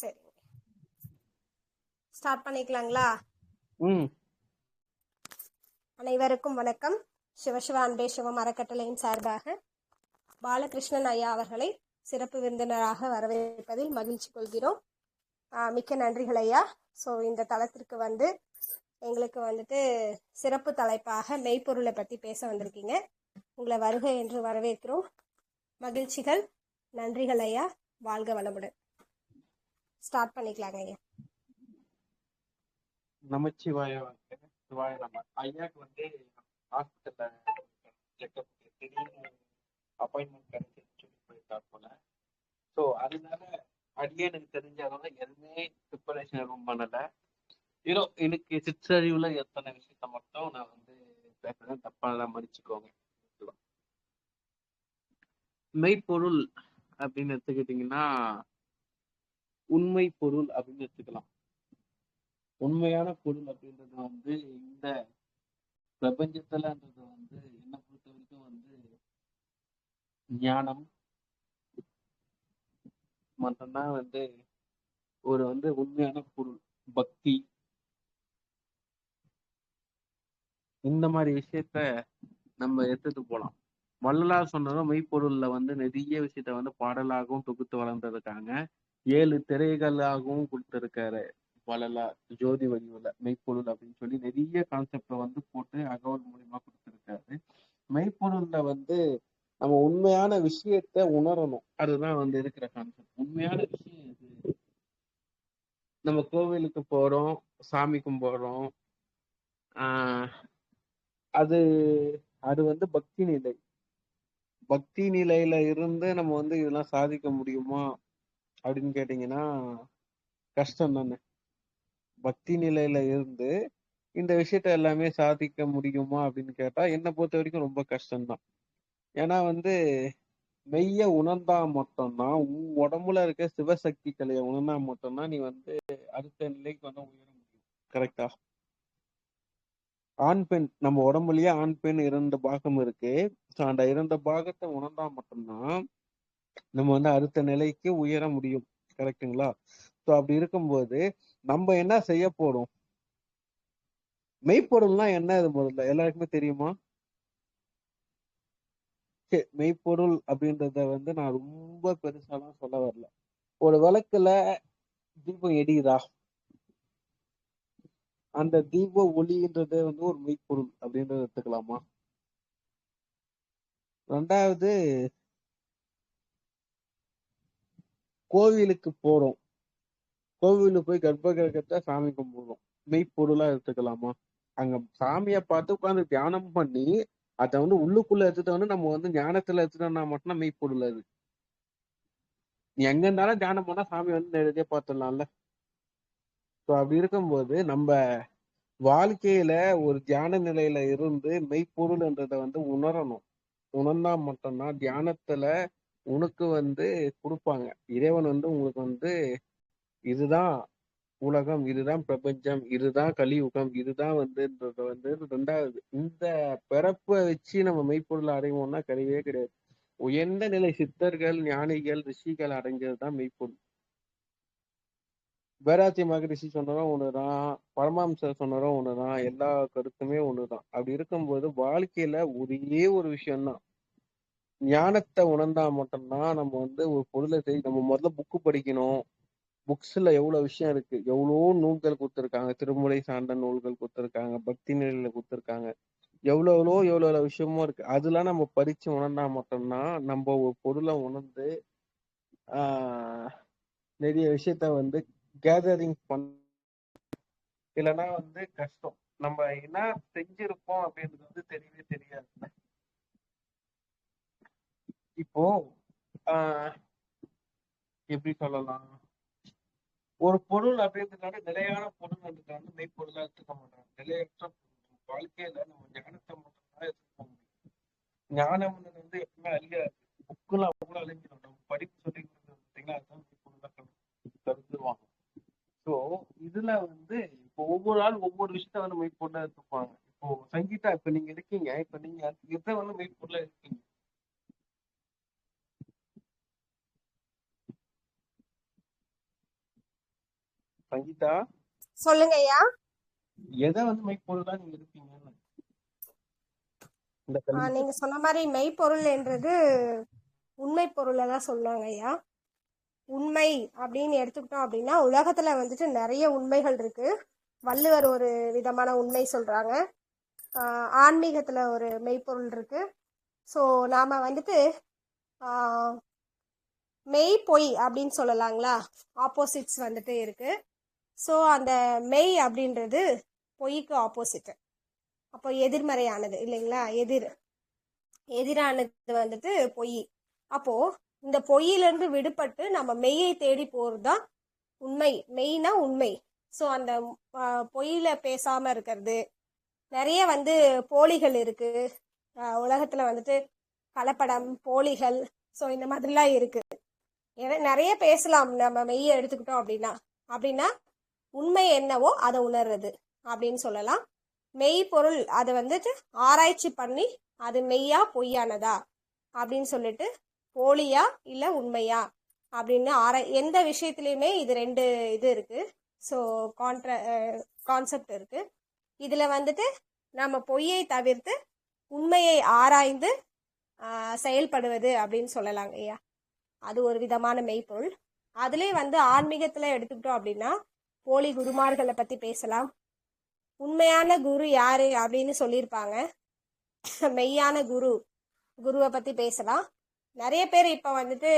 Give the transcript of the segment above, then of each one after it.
சரிங்க ஸ்டார்ட் பண்ணிக்கலாங்களா? அனைவருக்கும் வணக்கம். சிவசிவ அன்பே சிவம் அறக்கட்டளையின் சார்பாக பாலகிருஷ்ணன் ஐயா அவர்களை சிறப்பு விருந்தினராக வரவேற்பதில் மகிழ்ச்சி கொள்கிறோம். மிக்க நன்றிகள் ஐயா. ஸோ இந்த தளத்திற்கு வந்து எங்களுக்கு வந்துட்டு சிறப்பு தலைப்பாக மெய்ப்பொருளை பற்றி பேச வந்திருக்கீங்க. உங்களை வருக என்று வரவேற்கிறோம். மகிழ்ச்சிகள். நன்றிகள் ஐயா. வாழ்க வளமுடன். ஸ்டார்ட் பண்ணிக்கலாங்க ஐயா. நமச்சிவாய வந்து சிவாய நம்ம ஐயாக்கு வந்து ஹாஸ்பிட்டல்ல செக்அப் திடீர்னு அப்பாயின்மெண்ட் கிடைச்சின்னு சொல்லி போயிருக்கார் போல. ஸோ அதனால அடியே எனக்கு தெரிஞ்ச அளவுல எதுவுமே ப்ரிப்பரேஷன் எதுவும் பண்ணல. ஏதோ எனக்கு சிற்றறிவுல எத்தனை விஷயத்த மட்டும் நான் வந்து பேசுறேன். தப்பாலாம் மறிச்சுக்கோங்க மெய்ப்பொருள் அப்படின்னு எடுத்துக்கிட்டீங்கன்னா உண்மை பொருள் அப்படின்னு எடுத்துக்கலாம் உண்மையான பொருள் அப்படின்றது வந்து இந்த பிரபஞ்சத்துலன்றது வந்து என்ன பொறுத்த வரைக்கும் வந்து ஞானம். மட்டும்தான் வந்து ஒரு வந்து உண்மையான பொருள். பக்தி. இந்த மாதிரி விஷயத்த நம்ம எடுத்துட்டு போலாம். வள்ளலார் சொன்னதும் மெய்ப்பொருள்ல வந்து நிறைய விஷயத்த வந்து பாடலாகவும் தொகுத்து வளர்ந்துருக்காங்க ஏழு திரைகளாகவும் கொடுத்துருக்காரு. வளலா ஜோதி வடிவில் மெய்ப்பொருள் அப்படின்னு சொல்லி நிறைய கான்செப்டை வந்து போட்டு அகவல் மூலியமா கொடுத்திருக்காரு. மெய்ப்பொருள்ல வந்து நம்ம உண்மையான விஷயத்த உணரணும். அதுதான் வந்து இருக்கிற கான்செப்ட் உண்மையான விஷயம் இது நம்ம கோவிலுக்கு போறோம் சாமி கும்பிடுறோம். ஆஹ் அது அது வந்து பக்தி நிலை. பக்தி நிலையில இருந்து நம்ம வந்து இதெல்லாம் சாதிக்க முடியுமா? அப்படின்னு கேட்டீங்கன்னா கஷ்டம் தானே பக்தி நிலையில இருந்து இந்த விஷயத்த எல்லாமே சாதிக்க முடியுமா அப்படின்னு கேட்டா என்னை பொறுத்த வரைக்கும் ரொம்ப கஷ்டம்தான். ஏன்னா வந்து மெய்ய உணர்ந்தா மட்டும்தான் உன் உடம்புல இருக்க சிவசக்தி கலையை உணர்ந்தா மட்டும்தான் நீ வந்து அடுத்த நிலைக்கு வந்து உயர முடியும். கரெக்டா ஆண் பெண் நம்ம உடம்புலயே ஆண் பெண் இரண்டு பாகம் இருக்கு. ஸோ அந்த இரண்டு பாகத்தை உணர்ந்தா மட்டும்தான் நம்ம வந்து அடுத்த நிலைக்கு உயர முடியும். கரெக்டுங்களா ஸோ அப்படி இருக்கும்போது நம்ம என்ன செய்ய போறோம்? மெய்ப்பொருள்னா என்ன இது முதல்ல? எல்லாருக்குமே தெரியுமா? மெய்ப்பொருள் அப்படின்றத வந்து நான் ரொம்ப பெருசாலாம் சொல்ல வரல. ஒரு விளக்குல தீபம் எடியுதா அந்த தீப ஒளின்றது வந்து ஒரு மெய்ப்பொருள் அப்படின்றத எடுத்துக்கலாமா? ரெண்டாவது கோவிலுக்கு போறோம். கோவிலுக்கு போய் கர்ப்ப கிரகத்தை சாமி கும்பிடுறோம். மெய்ப்பொருளா எடுத்துக்கலாமா? அங்க சாமியை பார்த்து உட்கார்ந்து தியானம் பண்ணி அதை வந்து உள்ளுக்குள்ள எடுத்துட்டு வந்து நம்ம வந்து ஞானத்துல எடுத்துட்டோம்னா மட்டும் மெய்ப்பொருள் அது. எங்க இருந்தாலும் தியானம் பண்ணா சாமி வந்து நேரடியா பார்த்துடலாம்ல. ஸோ அப்படி இருக்கும்போது நம்ம வாழ்க்கையில ஒரு தியான நிலையில இருந்து மெய்ப்பொருள்ன்றதை வந்து உணரணும். உணர்ந்தா மட்டும்தான் தியானத்துல உனக்கு வந்து கொடுப்பாங்க. இறைவன் வந்து உங்களுக்கு வந்து இதுதான் உலகம் இதுதான் பிரபஞ்சம் இதுதான் கலியுகம் இதுதான் வந்து வந்து ரெண்டாவது. இந்த பிறப்பை வச்சு நம்ம மெய்ப்பொருளை அடைவோம்னா கிடையவே கிடையாது. உயர்ந்த நிலை சித்தர்கள் ஞானிகள் ரிஷிகள் அடைஞ்சது தான் மெய்ப்பொருள். வேராத்தி மகரிஷி சொன்னதும் ஒண்ணுதான் பரமாம்சர் சொன்னதும் ஒண்ணுதான் எல்லா கருத்துமே ஒண்ணுதான். அப்படி இருக்கும்போது வாழ்க்கையில ஒரே ஒரு விஷயம்தான். ஞானத்தை உணர்ந்தா மட்டும்தான் நம்ம வந்து ஒரு பொருளை செய்ய நம்ம முதல்ல புக்கு படிக்கணும். புக்ஸ்ல எவ்வளவு விஷயம் இருக்கு? எவ்வளோ நூல்கள் கொடுத்துருக்காங்க? திருமுறை சார்ந்த நூல்கள் கொடுத்துருக்காங்க. பக்தி நிலையில கொடுத்துருக்காங்க. எவ்வளோ எவ்வளோ எவ்வளோ எவ்வளோ விஷயமும் இருக்கு. அதெல்லாம் நம்ம படிச்சு உணர்ந்தா மட்டும்தான் நம்ம ஒரு பொருளை உணர்ந்து ஆஹ் நிறைய விஷயத்த வந்து கேதரிங் பண்ண இல்லைன்னா வந்து கஷ்டம். நம்ம என்ன செஞ்சிருப்போம் அப்படின்றது வந்து தெரியவே தெரியாது. இப்போ ஆஹ் எப்படி சொல்லலாம்? ஒரு பொருள் அப்படின்றதுனால நிலையான பொருள் வந்து மெய்ப்பொருளா எடுத்துக்க மாட்டாங்க. நிலையற்ற பொருள். வாழ்க்கையில நம்ம ஞானத்தை மட்டும்தான் எடுத்துக்க முடியும். ஞானம் வந்து எப்பவுமே அழியாது புக்குல அவ்வளவு அழிஞ்சிடும் நம்ம படிப்பு சொல்லி கொடுத்தது பார்த்தீங்கன்னா அதுதான் மெய்ப்பொருளா கருதுவாங்க. ஸோ இதுல வந்து இப்போ ஒவ்வொரு ஆள் ஒவ்வொரு விஷயத்த வந்து மெய்ப்பொருளா எடுத்துப்பாங்க. இப்போ சங்கீதா இப்ப நீங்க இருக்கீங்க இப்ப நீங்க எதை வந்து மெய்ப்பொருளா இருக்கீங்க சங்கீதா? சொல்லுங்க ஐயா எதை வந்து மெய்ப்பொருளா நீங்க கல்வி. நீங்க சொன்ன மாதிரி மெய்ப்பொருள் என்றது உண்மை பொருளை தான் சொல்லுவாங்க ஐயா உண்மை அப்படின்னு எடுத்துக்கிட்டோம் அப்படின்னா உலகத்துல வந்துட்டு நிறைய உண்மைகள் இருக்கு. வள்ளுவர் ஒரு விதமான உண்மை சொல்றாங்க. ஆன்மீகத்துல ஒரு மெய்ப்பொருள் இருக்கு. ஸோ நாம வந்துட்டு மெய் பொய் அப்படின்னு சொல்லலாங்களா? ஆப்போசிட்ஸ் வந்துட்டு இருக்கு. ஸோ அந்த மெய் அப்படின்றது பொய்க்கு ஆப்போசிட் அப்போ எதிர்மறையானது இல்லைங்களா? எதிர் எதிரானது வந்துட்டு பொய். அப்போ இந்த பொய்யிலிருந்து விடுபட்டு நம்ம மெய்யை தேடி போகிறது தான் உண்மை. மெய்னா உண்மை. ஸோ அந்த ஆஹ், பொய்யில பேசாம இருக்கிறது. நிறைய வந்து போலிகள் இருக்கு. உலகத்தில் உலகத்துல வந்துட்டு கலப்படம் போலிகள் ஸோ இந்த மாதிரிலாம் இருக்கு. நிறைய பேசலாம். நம்ம மெய்யை எடுத்துக்கிட்டோம் அப்படின்னா. அப்படின்னா உண்மை என்னவோ அதை உணர்றது அப்படின்னு சொல்லலாம். மெய் பொருள் அதை வந்துட்டு ஆராய்ச்சி பண்ணி அது மெய்யா பொய்யானதா அப்படின்னு சொல்லிட்டு போலியா இல்லை உண்மையா அப்படின்னு ஆரா எந்த விஷயத்துலையுமே இது ரெண்டு இது இருக்கு. ஸோ கான்ட்ர கான்செப்ட் இருக்கு. இதில் வந்துட்டு நம்ம பொய்யை தவிர்த்து உண்மையை ஆராய்ந்து செயல்படுவது அப்படின்னு சொல்லலாங்க ஐயா. அது ஒரு விதமான மெய்ப்பொருள். அதுலேயே வந்து ஆன்மீகத்தில் எடுத்துக்கிட்டோம் அப்படின்னா போலி குருமார்களை பற்றி பேசலாம். உண்மையான குரு யாரு அப்படின்னு சொல்லியிருப்பாங்க. மெய்யான குரு குருவை பற்றி பேசலாம். நிறைய பேர் இப்போ வந்துட்டு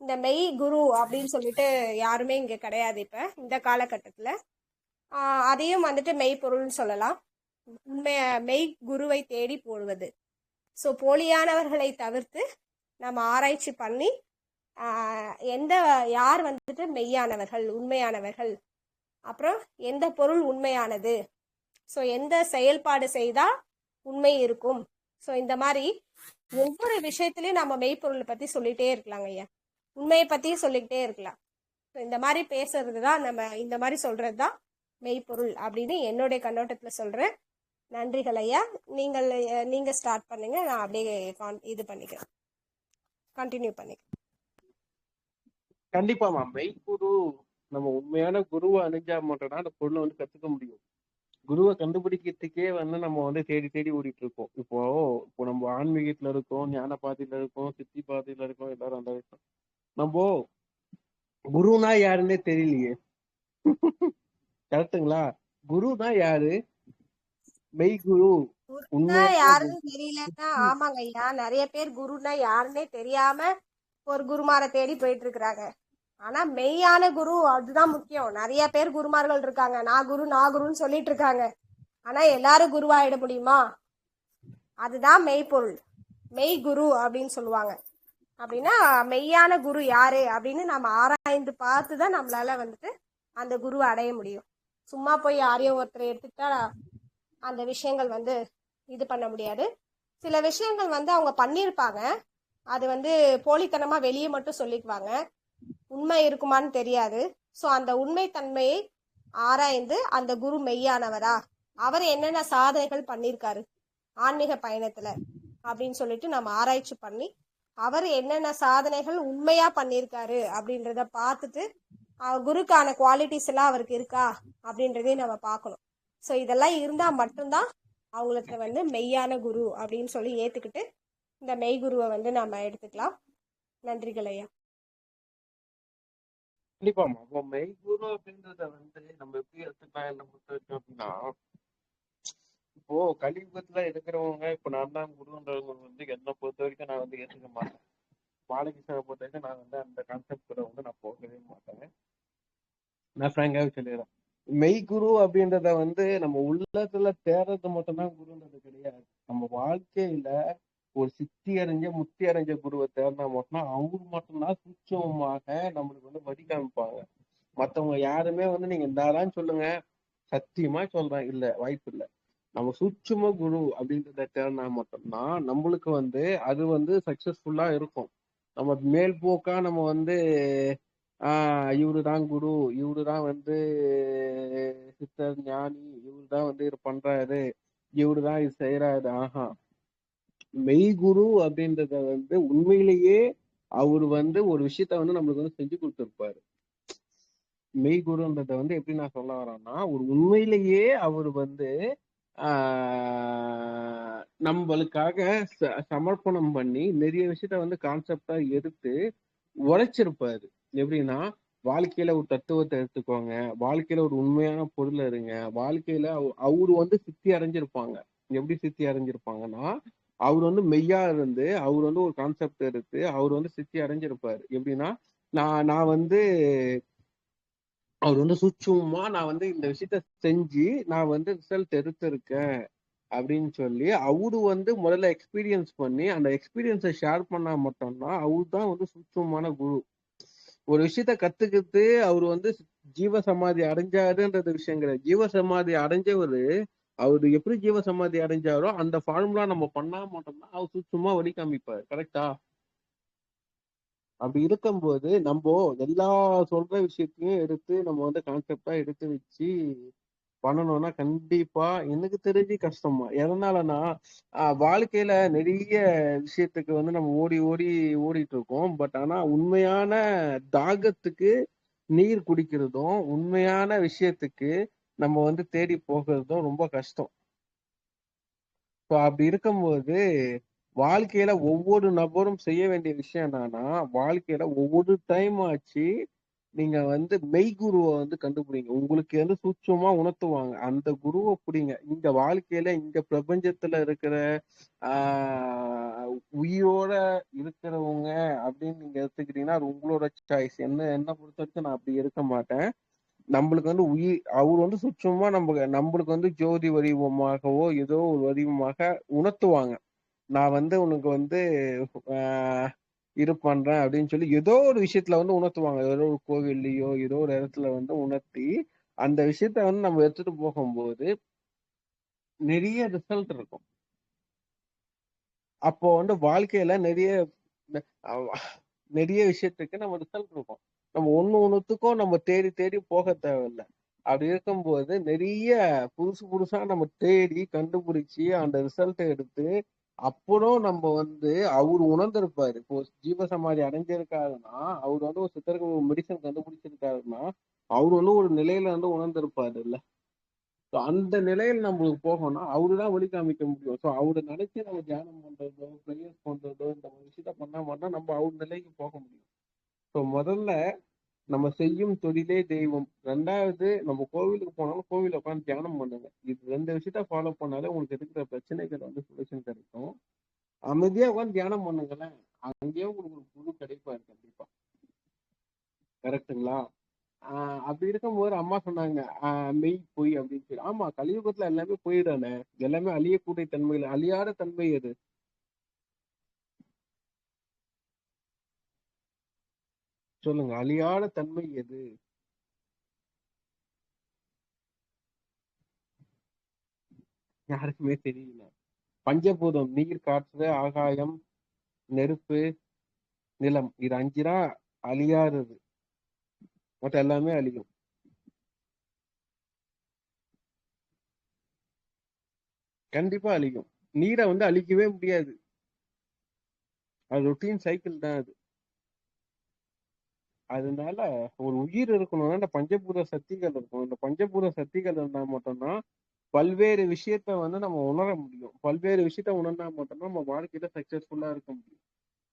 இந்த மெய் குரு அப்படின்னு சொல்லிட்டு யாருமே இங்கே கிடையாது இப்போ இந்த காலகட்டத்தில். அதையும் வந்துட்டு மெய்ப்பொருள்னு சொல்லலாம். உண்மை மெய் குருவை தேடி போடுவது. ஸோ போலியானவர்களை தவிர்த்து நம்ம ஆராய்ச்சி பண்ணி எந்த யார் வந்துட்டு மெய்யானவர்கள் உண்மையானவர்கள் அப்புறம் எந்த பொருள் உண்மையானது? ஸோ எந்த செயல்பாடு செய்தால் உண்மை இருக்கும்? ஸோ இந்த மாதிரி ஒவ்வொரு விஷயத்துலையும் நம்ம மெய்ப்பொருளை பற்றி சொல்லிகிட்டே இருக்கலாங்க ஐயா. உண்மையை பற்றியும் சொல்லிக்கிட்டே இருக்கலாம். ஸோ இந்த மாதிரி பேசுறது தான் நம்ம இந்த மாதிரி சொல்கிறது தான் மெய்ப்பொருள் அப்படின்னு என்னுடைய கண்ணோட்டத்தில் சொல்கிறேன் நன்றிகள் ஐயா. நீங்கள் நீங்கள் ஸ்டார்ட் பண்ணுங்க. நான் அப்படியே கான் இது பண்ணிக்கிறேன். கண்டினியூ பண்ணிக்கிறேன். கண்டிப்பா மேம். மெய்ப்பொருள் நம்ம உண்மையான குருவை அணிஞ்சா மட்டும்தான் அந்த பொருளை வந்து கத்துக்க முடியும். குருவை கண்டுபிடிக்கிறதுக்கே வந்து நம்ம வந்து தேடி தேடி ஓடிட்டு இருக்கோம் இப்போ இப்போ நம்ம ஆன்மீகத்துல இருக்கோம் ஞான பாதையில இருக்கோம் சித்தி பாதையில இருக்கோம் எல்லாரும் அந்த இருக்கோம் நம்ம குருனா யாருன்னே தெரியலையே. கரெக்ட்டுங்களா? குருனா யாரு? மெய் குரு. யாருன்னு தெரியலன்னா ஆமாங்க ஐயா. நிறைய பேர் குருனா யாருன்னே தெரியாம ஒரு குருமாரை தேடி போயிட்டு இருக்கிறாங்க. ஆனா மெய்யான குரு அதுதான் முக்கியம். நிறைய பேர் குருமார்கள் இருக்காங்க. நான் குரு நான் குருன்னு சொல்லிட்டு இருக்காங்க. ஆனா எல்லாரும் குருவாயிட முடியுமா? அதுதான் மெய்ப்பொருள். மெய் குரு அப்படின்னு சொல்லுவாங்க. அப்படின்னா மெய்யான குரு யாரு? அப்படின்னு நம்ம ஆராய்ந்து பார்த்து தான் நம்மளால வந்துட்டு அந்த குருவை அடைய முடியும். சும்மா போய் யாரையோ ஒருத்தரை எடுத்துக்கிட்டா அந்த விஷயங்கள் வந்து இது பண்ண முடியாது. சில விஷயங்கள் வந்து அவங்க பண்ணியிருப்பாங்க. அது வந்து போலித்தனமா வெளியே மட்டும் சொல்லிக்குவாங்க. உண்மை இருக்குமான்னு தெரியாது. ஸோ அந்த உண்மைத்தன்மையை ஆராய்ந்து அந்த குரு மெய்யானவரா. அவர் என்னென்ன சாதனைகள் பண்ணியிருக்காரு ஆன்மீக பயணத்துல அப்படின்னு சொல்லிட்டு நம்ம ஆராய்ச்சி பண்ணி அவர் என்னென்ன சாதனைகள் உண்மையா பண்ணியிருக்காரு அப்படின்றத பார்த்துட்டு அவர் குருக்கான குவாலிட்டிஸ் எல்லாம் அவருக்கு இருக்கா அப்படின்றதையும் நம்ம பார்க்கணும். ஸோ இதெல்லாம் இருந்தா மட்டும்தான் அவங்களுக்கு வந்து மெய்யான குரு அப்படின்னு சொல்லி ஏத்துக்கிட்டு இந்த மெய் குருவை வந்து நம்ம எடுத்துக்கலாம். நன்றிகள் ஐயா. கண்டிப்பாமா அப்போ மெய் குரு அப்படின்றத வந்து நம்ம எப்படி எடுத்துக்கலாம் என்ன பொறுத்த வரைக்கும் அப்படின்னா இப்போ கலியுகத்துல இருக்கிறவங்க இப்ப நான் தான் குருன்றவங்க வந்து என்னை பொறுத்த வரைக்கும் நான் வந்து ஏத்துக்க மாட்டேன். பாலகிருஷ்ணனை பொறுத்த வரைக்கும் நான் வந்து அந்த கான்செப்ட் கூட வந்து நான் போகவே மாட்டேன். நான் ஃப்ராங்காவே சொல்லிடுறேன். மெய் குரு அப்படின்றத வந்து நம்ம உள்ளத்துல தேடுறது மட்டும்தான் குருன்றது கிடையாது. நம்ம வாழ்க்கையில ஒரு சித்தி அறிஞ்ச முத்தி அறிஞ்ச குருவை தேர்ந்தா மட்டும்தான் அவங்க மட்டும்தான் சூட்சமமாக நம்மளுக்கு வந்து வழி காமிப்பாங்க. மத்தவங்க யாருமே வந்து நீங்க இந்தாதான் சொல்லுங்க சத்தியமா சொல்றேன் இல்ல வாய்ப்பு இல்ல. நம்ம சூட்சும குரு அப்படின்றத தேடினா மட்டும்தான் நம்மளுக்கு வந்து அது வந்து சக்சஸ்ஃபுல்லா இருக்கும். நம்ம மேல் போக்கா நம்ம வந்து ஆஹ் இவரு தான் குரு இவரு தான் வந்து சித்தர் ஞானி இவரு தான் வந்து இது பண்றாரு இவரு தான் இது செய்யறாரு ஆஹா. மெய் குரு அப்படின்றத வந்து உண்மையிலேயே அவர் வந்து ஒரு விஷயத்த வந்து நம்மளுக்கு வந்து செஞ்சு கொடுத்துருப்பாரு. மெய்குருன்றத வந்து எப்படி நான் சொல்ல வரேன்னா ஒரு உண்மையிலேயே அவர் வந்து ஆஹ் நம்மளுக்காக ச- சமர்ப்பணம் பண்ணி நிறைய விஷயத்த வந்து கான்செப்டா எடுத்து உழைச்சிருப்பாரு எப்படின்னா வாழ்க்கையில ஒரு தத்துவத்தை எடுத்துக்கோங்க வாழ்க்கையில ஒரு உண்மையான பொருள் இருங்க வாழ்க்கையில அவ- அவரு வந்து சித்தி அடைஞ்சிருப்பாங்க. எப்படி சித்தி அடைஞ்சிருப்பாங்கன்னா அவர் வந்து மெய்யா இருந்து அவர் வந்து ஒரு கான்செப்ட் எடுத்து அவர் வந்து சித்தி அடைஞ்சிருப்பாரு. எப்படின்னா நான் நான் வந்து அவர் வந்து சூட்சுமமா நான் வந்து இந்த விஷயத்த செஞ்சு நான் வந்து ரிசல்ட் எடுத்திருக்கேன் அப்படின்னு சொல்லி அவரு வந்து முதல்ல எக்ஸ்பீரியன்ஸ் பண்ணி அந்த எக்ஸ்பீரியன்ஸை ஷேர் பண்ணா மட்டும்தான் அவரு தான் வந்து சூட்சுமமான குரு. ஒரு விஷயத்த கத்துக்கிட்டு அவர் வந்து ஜீவ சமாதி அடைஞ்சாருன்றது விஷயம் கிடையாது ஜீவ சமாதி அடைஞ்சவரு அவரு எப்படி ஜீவ சமாதி அடைஞ்சாரோ அந்த ஃபார்முலா நம்ம பண்ணா மட்டும்தான் அவர் சுத்தமா வழி காமிப்பார். கரெக்டா அப்படி இருக்கும்போது நம்ம எல்லா சொல்ற விஷயத்தையும் எடுத்து நம்ம வந்து கான்செப்டா எடுத்து வச்சு பண்ணணும்னா கண்டிப்பா எனக்கு தெரிஞ்சு கஷ்டமா எதனாலனா வாழ்க்கையில நிறைய விஷயத்துக்கு வந்து நம்ம ஓடி ஓடி ஓடிட்டு இருக்கோம் பட் ஆனா உண்மையான தாகத்துக்கு நீர் குடிக்கிறதும் உண்மையான விஷயத்துக்கு நம்ம வந்து தேடி போகிறதும் ரொம்ப கஷ்டம். ஸோ அப்படி இருக்கும்போது வாழ்க்கையில ஒவ்வொரு நபரும் செய்ய வேண்டிய விஷயம் என்னன்னா வாழ்க்கையில ஒவ்வொரு டைம் ஆச்சு நீங்க வந்து மெய் குருவை வந்து கண்டுபிடிங்க. உங்களுக்கு வந்து சூட்சமா உணர்த்துவாங்க. அந்த குருவை பிடிங்க. இந்த வாழ்க்கையில இந்த பிரபஞ்சத்துல இருக்கிற ஆஹ் உயிரோட இருக்கிறவங்க அப்படின்னு நீங்க எடுத்துக்கிட்டீங்கன்னா அது உங்களோட சாய்ஸ் என்ன என்ன பொறுத்த வரைக்கும் நான் அப்படி இருக்க மாட்டேன். நம்மளுக்கு வந்து உயிர் அவர் வந்து சுற்றமா நம்ம நம்மளுக்கு வந்து ஜோதி வடிவமாகவோ ஏதோ ஒரு வடிவமாக உணர்த்துவாங்க. நான் வந்து உனக்கு வந்து ஆஹ் இது பண்றேன் அப்படின்னு சொல்லி ஏதோ ஒரு விஷயத்துல வந்து உணர்த்துவாங்க. ஏதோ ஒரு கோவில்லையோ ஏதோ ஒரு இடத்துல வந்து உணர்த்தி அந்த விஷயத்த வந்து நம்ம எடுத்துட்டு போகும்போது நிறைய ரிசல்ட் இருக்கும். அப்போ வந்து வாழ்க்கையில நிறைய நிறைய விஷயத்துக்கு நம்ம ரிசல்ட் இருக்கும். நம்ம ஒண்ணு ஒண்ணுத்துக்கும் நம்ம தேடி தேடி போக தேவையில்லை. அப்படி இருக்கும்போது நிறைய புதுசு புதுசா நம்ம தேடி கண்டுபிடிச்சு அந்த ரிசல்ட்டை எடுத்து அப்புறம் நம்ம வந்து அவர் உணர்ந்திருப்பாரு. இப்போ ஜீவசமாதி அடைஞ்சிருக்காருன்னா அவர் வந்து ஒரு சித்தருக்கு ஒரு மெடிசன் கண்டுபிடிச்சிருக்காருன்னா அவர் வந்து ஒரு நிலையில வந்து உணர்ந்திருப்பாரு இல்ல ஸோ அந்த நிலையில் நம்மளுக்கு போகணும்னா அவரு தான் வழி காமிக்க முடியும். ஸோ அவரை நினைச்சு நம்ம தியானம் பண்றதோ ப்ரேயர்ஸ் பண்றதோ இந்த விஷயத்த பண்ணா மட்டும் நம்ம அவர் நிலைக்கு போக முடியும். ஸோ முதல்ல நம்ம செய்யும் தொழிலே தெய்வம். ரெண்டாவது நம்ம கோவிலுக்கு போனாலும் கோவில உட்காந்து தியானம் பண்ணுங்க. இது ரெண்டு விஷயத்த ஃபாலோ பண்ணாலே உங்களுக்கு இருக்கிற பிரச்சனைகள் வந்து சொல்யூஷன் கிடைக்கும். அமைதியா உட்காந்து தியானம் பண்ணுங்களேன். அங்கேயே உங்களுக்கு ஒரு குரு கிடைப்பாரு கண்டிப்பா. கரெக்ட்டுங்களா? ஆஹ் அப்படி இருக்கும்போது அம்மா சொன்னாங்க ஆஹ் மெய் பொய் அப்படின்னு சொல்லி. ஆமா கலியுகத்துல எல்லாமே போயிடானே எல்லாமே அழியக்கூடிய தன்மையில அழியாத தன்மை அது சொல்லுங்க அழியாத தன்மை எது? யாருக்குமே தெரியல. பஞ்சபூதம் நீர் காற்று ஆகாயம் நெருப்பு நிலம். இது அஞ்சு அழியாதது. மற்ற எல்லாமே அழியும். கண்டிப்பா அழியும். நீரை வந்து அழிக்கவே முடியாது. அது ரொட்டீன் சைக்கிள் தான் அது. அதனால ஒரு உயிர் இருக்கணும்னா இந்த பஞ்சபூத சக்திகள் இருக்கும் இந்த பஞ்சபூத சக்திகள் இருந்தா மட்டும்தான் பல்வேறு விஷயத்த வந்து நம்ம உணர முடியும். பல்வேறு விஷயத்த உணர்ந்தா மட்டும்தான் நம்ம வாழ்க்கையில சக்சஸ்ஃபுல்லா இருக்க முடியும்.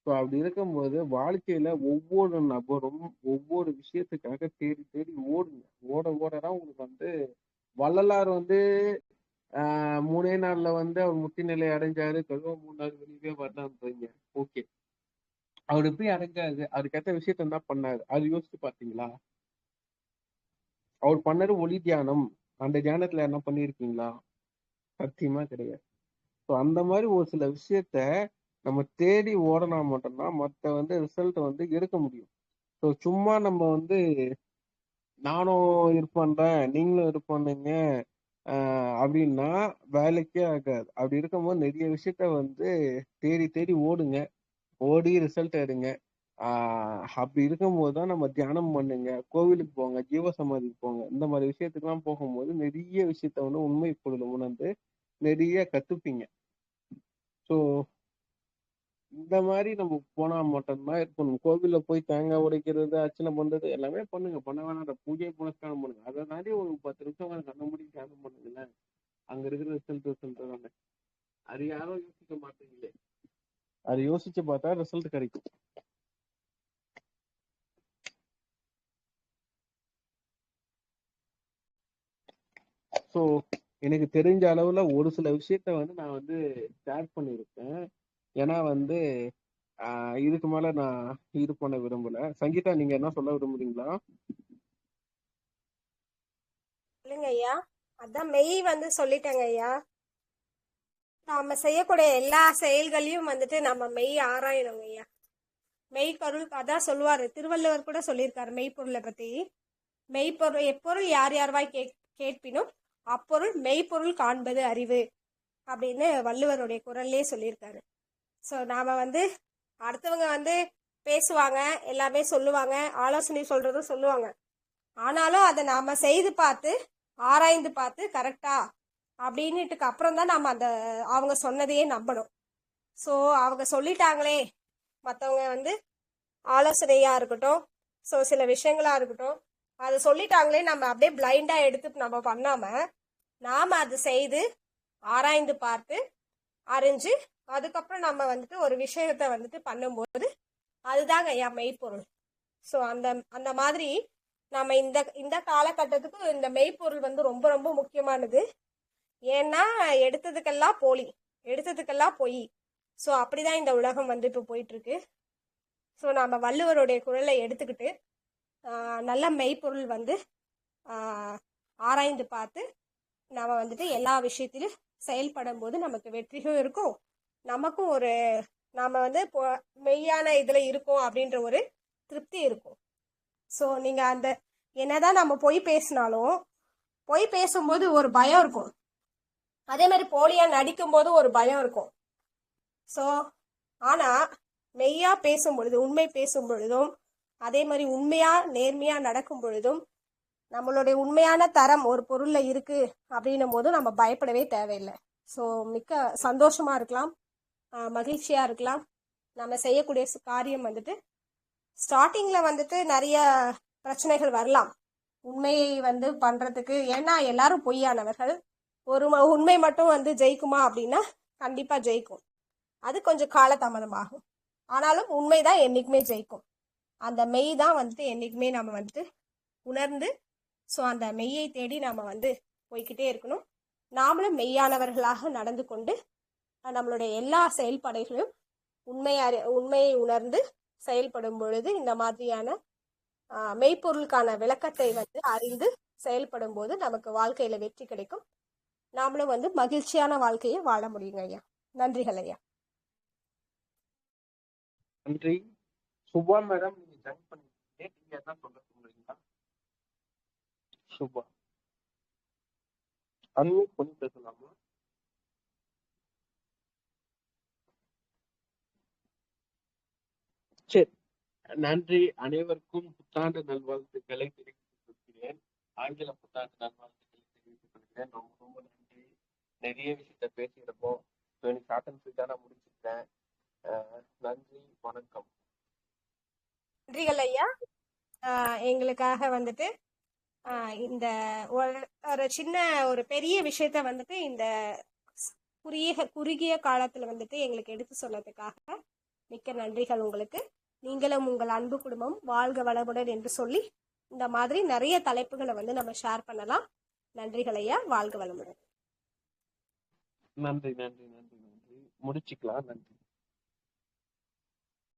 ஸோ அப்படி இருக்கும்போது வாழ்க்கையில ஒவ்வொரு நபரும் ஒவ்வொரு விஷயத்துக்காக தேடி தேடி ஓடுங்க. ஓட ஓட தான் உங்களுக்கு வந்து வள்ளலார் வந்து ஆஹ் மூணே நாள்ல வந்து அவர் முட்டி நிலை அடைஞ்சாரு. கழுவ மூணு நாள் வெளியவே வரலான்றீங்க. ஓகே அவர் எப்படி அடைஞ்சாரு அதுக்கேற்ற விஷயத்த என்ன பண்ணாரு? அது யோசிச்சு பாத்தீங்களா? அவர் பண்ணது ஒளி தியானம். அந்த தியானத்துல என்ன பண்ணியிருக்கீங்களா சத்தியமா கிடையாது. ஸோ அந்த மாதிரி ஒரு சில விஷயத்த நம்ம தேடி ஓடனா மட்டும்தான் மற்ற வந்து ரிசல்ட் வந்து எடுக்க முடியும். ஸோ சும்மா நம்ம வந்து நானும் இது பண்றேன் நீங்களும் இது பண்ணுங்க அப்படின்னா வேலைக்கே ஆகாது. அப்படி இருக்கும்போது நிறைய விஷயத்த வந்து தேடி தேடி ஓடுங்க. ஓடி ரிசல்ட் எடுங்க. ஆஹ் அப்படி இருக்கும்போது தான் நம்ம தியானம் பண்ணுங்க. கோவிலுக்கு போங்க ஜீவசமாதிக்கு போங்க. இந்த மாதிரி விஷயத்துக்குலாம் போகும்போது நிறைய விஷயத்த வந்து உண்மை பொருள் உணர்ந்து நிறைய கத்துப்பீங்க. ஸோ இந்த மாதிரி நம்ம போனா மட்டும்தான் இருக்கணும். கோவில்ல போய் தேங்காய் உடைக்கிறது அர்ச்சனை பண்றது எல்லாமே பண்ணுங்க. பண்ண வேணாம் பூஜை புனஸ்காரம் பண்ணுங்க. அதை தாண்டி ஒரு பத்து நிமிஷம் உங்களை கண்ண மூடி தியானம் பண்ணுங்களேன். அங்க இருக்கிற ரிசல்ட் ரிசல்ட் தானே. அது யாரும் யோசிக்க மாட்டீங்களே. அது யோசிச்சு பார்த்தா ரிசல்ட் கிடைக்கும். ஸோ எனக்கு தெரிஞ்ச அளவுல ஒரு சில விஷயத்த வந்து நான் வந்து ஷேர் பண்ணியிருக்கேன். ஏன்னா வந்து இதுக்கு மேல நான் இது பண்ண விரும்பல. சங்கீதா நீங்க என்ன சொல்ல விரும்புறீங்களா? இல்லைங்க ஐயா. அதான் மெய் வந்து சொல்லிட்டேங்க ஐயா. நாம செய்யக்கூடிய எல்லா செயல்களையும் வந்துட்டு நம்ம மெய் ஆராயணும் ஐயா. மெய்ப்பொருள் அதான் சொல்லுவாரு. திருவள்ளுவர் கூட சொல்லியிருக்காரு மெய்ப்பொருளை பத்தி. மெய்ப்பொருள் எப்பொருள் யார் யார்வாய் கே கேட்பினும் அப்பொருள் மெய்ப்பொருள் காண்பது அறிவு அப்படின்னு வள்ளுவருடைய குரல்லே சொல்லியிருக்காரு. ஸோ நாம வந்து அடுத்தவங்க வந்து பேசுவாங்க எல்லாமே சொல்லுவாங்க ஆலோசனை சொல்றதும் சொல்லுவாங்க. ஆனாலும் அதை நாம செய்து பார்த்து ஆராய்ந்து பார்த்து கரெக்டா அப்படின்னுட்டுக்கு அப்புறம் தான் நம்ம அந்த அவங்க சொன்னதையே நம்பணும். ஸோ அவங்க சொல்லிட்டாங்களே மற்றவங்க வந்து ஆலோசனையாக இருக்கட்டும் ஸோ சில விஷயங்களாக இருக்கட்டும் அதை சொல்லிட்டாங்களே நம்ம அப்படியே பிளைண்டாக எடுத்து நம்ம பண்ணாமல் நாம் அது செய்து ஆராய்ந்து பார்த்து அறிஞ்சு அதுக்கப்புறம் நம்ம வந்துட்டு ஒரு விஷயத்த வந்துட்டு பண்ணும்போது அதுதாங்க ஐயா மெய்ப்பொருள். ஸோ அந்த அந்த மாதிரி நம்ம இந்த இந்த காலகட்டத்துக்கு இந்த மெய்ப்பொருள் வந்து ரொம்ப ரொம்ப முக்கியமானது. ஏன்னா எடுத்ததுக்கெல்லாம் போலி. எடுத்ததுக்கெல்லாம் பொய். ஸோ அப்படிதான் இந்த உலகம் வந்து இப்போ போயிட்டு இருக்கு ஸோ நாம் வள்ளுவருடைய குரலை எடுத்துக்கிட்டு நல்ல மெய்ப்பொருள் வந்து ஆராய்ந்து பார்த்து நாம் வந்துட்டு எல்லா விஷயத்திலும் செயல்படும் போது நமக்கு வெற்றியும் இருக்கும். நமக்கும் ஒரு நாம வந்து மெய்யான இதுல இருக்கோம் அப்படின்ற ஒரு திருப்தி இருக்கும். ஸோ நீங்க அந்த என்னதான் நம்ம பொய் பேசினாலும் பொய் பேசும்போது ஒரு பயம் இருக்கும். அதே மாதிரி போலியா நடிக்கும் போது ஒரு பயம் இருக்கும். ஸோ ஆனா மெய்யா பேசும் பொழுது உண்மை பேசும் பொழுதும் அதே மாதிரி உண்மையா நேர்மையா நடக்கும் பொழுதும் நம்மளுடைய உண்மையான தரம் ஒரு பொருள்ல இருக்கு அப்படின்னும் போது நம்ம பயப்படவே தேவையில்லை. ஸோ மிக்க சந்தோஷமா இருக்கலாம். மகிழ்ச்சியா இருக்கலாம். நம்ம செய்யக்கூடிய காரியம் வந்துட்டு ஸ்டார்டிங்ல வந்துட்டு நிறைய பிரச்சனைகள் வரலாம். உண்மையை வந்து பண்றதுக்கு ஏன்னா எல்லாரும் பொய்யானவர்கள். ஒரு ம- உண்மை மட்டும் வந்து ஜெயிக்குமா அப்படின்னா கண்டிப்பா ஜெயிக்கும். அது கொஞ்சம் காலதாமதமாகும். ஆனாலும் உண்மைதான் என்னைக்குமே ஜெயிக்கும். அந்த மெய் தான் வந்துட்டு என்றைக்குமே நம்ம வந்துட்டு உணர்ந்து ஸோ அந்த மெய்யை தேடி நம்ம வந்து போய்க்கிட்டே இருக்கணும். நாமளும் மெய்யானவர்களாக நடந்து கொண்டு நம்மளுடைய எல்லா செயல்பாடுகளையும் உண்மையை உண்மையை உணர்ந்து செயல்படும் பொழுது இந்த மாதிரியான மெய்ப்பொருளுக்கான விளக்கத்தை வந்து அறிந்து செயல்படும் போது நமக்கு வாழ்க்கையில வெற்றி கிடைக்கும். நாமளும் வந்து மகிழ்ச்சியான வாழ்க்கையை வாழ முடியுங்க ஐயா. நன்றிகள் ஐயா. நன்றி. சுபா மேடம் நீங்க ஜாயின் பண்ணிருக்கீங்க. நீங்க என்ன சொல்ல சொல்றீங்களா? சுபா. அன்மியூட் பண்ணி பேசலாமா? சரி. நன்றி. அனைவருக்கும் புத்தாண்டு நல்வாழ்த்துக்களை தெரிவித்துக் கொள்கிறேன். ஆங்கில புத்தாண்டு நல்வாழ்த்துக்களை தெரிவித்துக் கொள்கிறேன். ரொம்ப ரொம்ப நன்றி. நிறைய விஷயத்த பேசியிருப்போம் எனக்கு ஷார்ட் அண்ட் நான் முடிச்சிருக்கேன் நன்றி வணக்கம். நன்றிகள் ஐயா. ஆஹ் எங்களுக்காக வந்துட்டு ஆஹ் இந்த ஒரு ஒரு சின்ன ஒரு பெரிய விஷயத்த வந்துட்டு இந்த குறுகிய குறுகிய காலத்துல வந்துட்டு எங்களுக்கு எடுத்து சொன்னதுக்காக மிக்க நன்றிகள் உங்களுக்கு. நீங்களும் உங்கள் அன்பு குடும்பம் வாழ்க வளமுடன் என்று சொல்லி இந்த மாதிரி நிறைய தலைப்புகளை வந்து நம்ம ஷேர் பண்ணலாம். நன்றிகள் ஐயா. வாழ்க வளமுடன். நன்றி நன்றி நன்றி நன்றி. முடிச்சுக்கலாம் நன்றி.